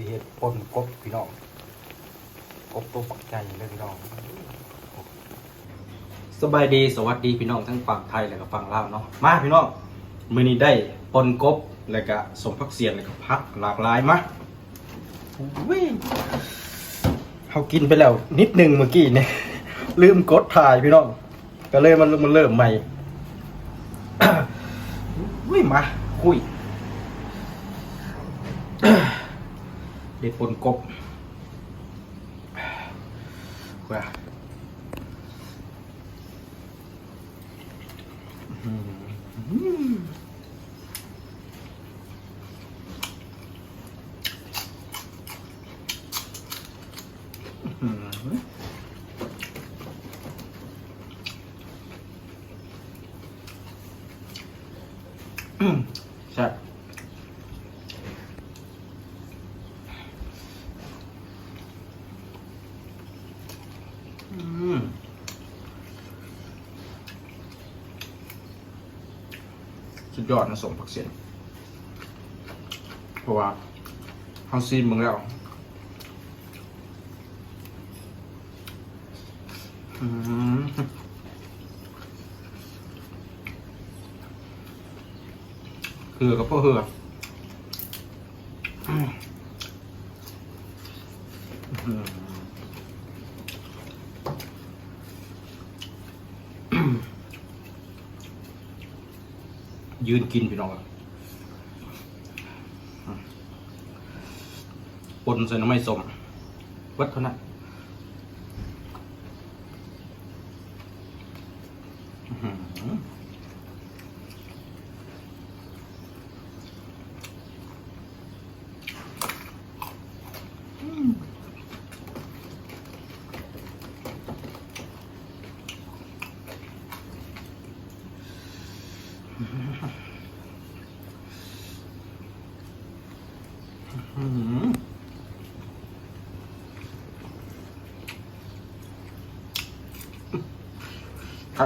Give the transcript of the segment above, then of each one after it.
สีเห็ดปนกบพี่น้องกบตัวปักใจเลยพี่น้องสบายดีสวัสดีพี่น้องทั้งฝั่งไทยและก็ฝั่งลาวเนาะมาพี่น้องมื้อนี้ได้ปนกบแล้วก็สมพักเสียนแล้วก็พักหลากหลายมาอุ้ยเขากินไปแล้วนิดหนึงเมื่อกี้เนี่ยลืมกดถ่ายพี่น้องก็เลยมันมันเริ่มใหม่อุ้ยมาคุย เด็ดปนกบว่าอื้อหืออื้อหืออื้อแซ่บ อืม สุดยอดนะสมผักเสียนเพราะว่าเขาซีมมึงแล้วอืมเหือกับพ่อเหืออืม ยืนกินพี่น้องปนใส่น้ำไม่สมวัดเท่านั้นอือหืออื้อหือ คั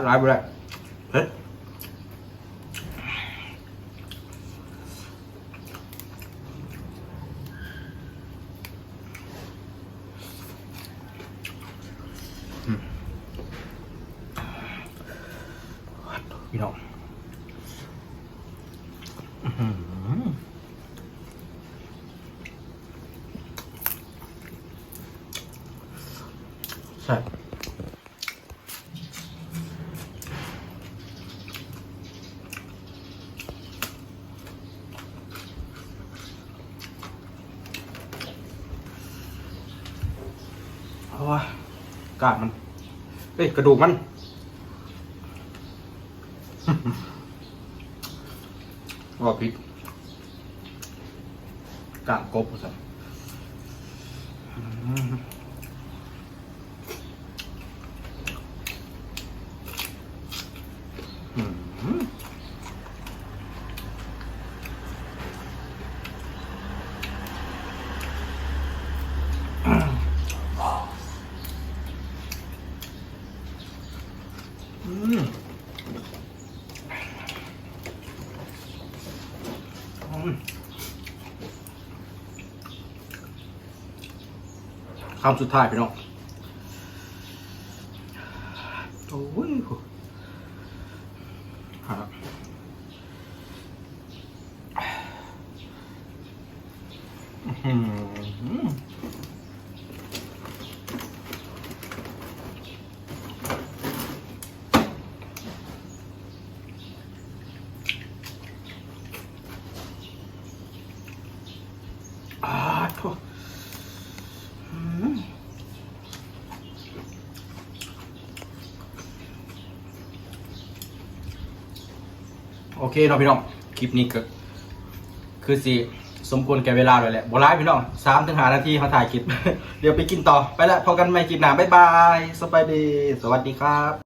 ดลายไปเลยเฮ้ยอืมพี่น้องอื้อหือ ใช่เพราะว่ากากมันเอ้ยกระดูกมัน ว่าพิษกากกบสิอืม อืมอืมอืม คำสุดท้ายพี่น้อง โอ้ยครับอื้อหืออ่าโถ่อืม โอเคเนาะพี่น้อง คลิปนี้ก็คือสิสมควรแก่เวลาเลยแหละบร้ายพี่น้องสามถึงหานาทีเขาถ่ายคลิป เดี๋ยวไปกินต่อ ไปละพอกันใหม่คลิปหน้าบ๊ายบาย สบายดี สวัสดีครับ